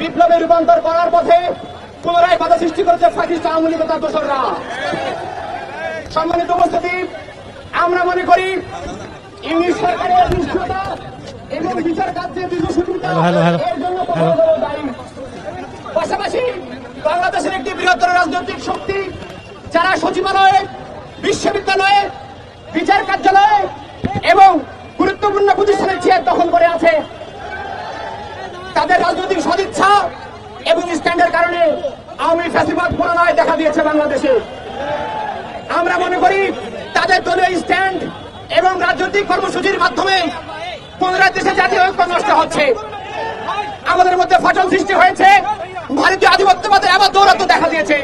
বিপ্লবে রূপান্তর করার পথে পুনরায় বাধা সৃষ্টি করেছে পাকিস্তান আওয়ামী লীগ তার দোসররা। সম্মানিত উপস্থিতি আমরা মনে করি ইংলিশ সরকারের নিষ্ঠতা এবং বিচার কার্যে পাশাপাশি বাংলাদেশের একটি বৃহত্তর রাজনৈতিক শক্তি যারা সচিবালয়ে বিশ্ববিদ্যালয়ে বিচার কার্য এবং গুরুত্বপূর্ণ প্রতিষ্ঠানের চেয়ার দখল করে আছে। তাদের রাজনৈতিক সদিচ্ছা এবং স্ট্যান্ডের কারণে আওয়ামী ফ্যাসিবাদ পুনরায় দেখা দিয়েছে বাংলাদেশে। আমরা মনে করি তাদের দলীয় স্ট্যান্ড এবং রাজনৈতিক কর্মসূচির মাধ্যমে পুনরায় দেশে জাতীয় ঐক্য নষ্ট হচ্ছে। আমাদের মধ্যে ফসল সৃষ্টি হয়েছে। ভারতীয় আধিপত্যবাদের আবার দৌরাত্ম দেখা দিয়েছে।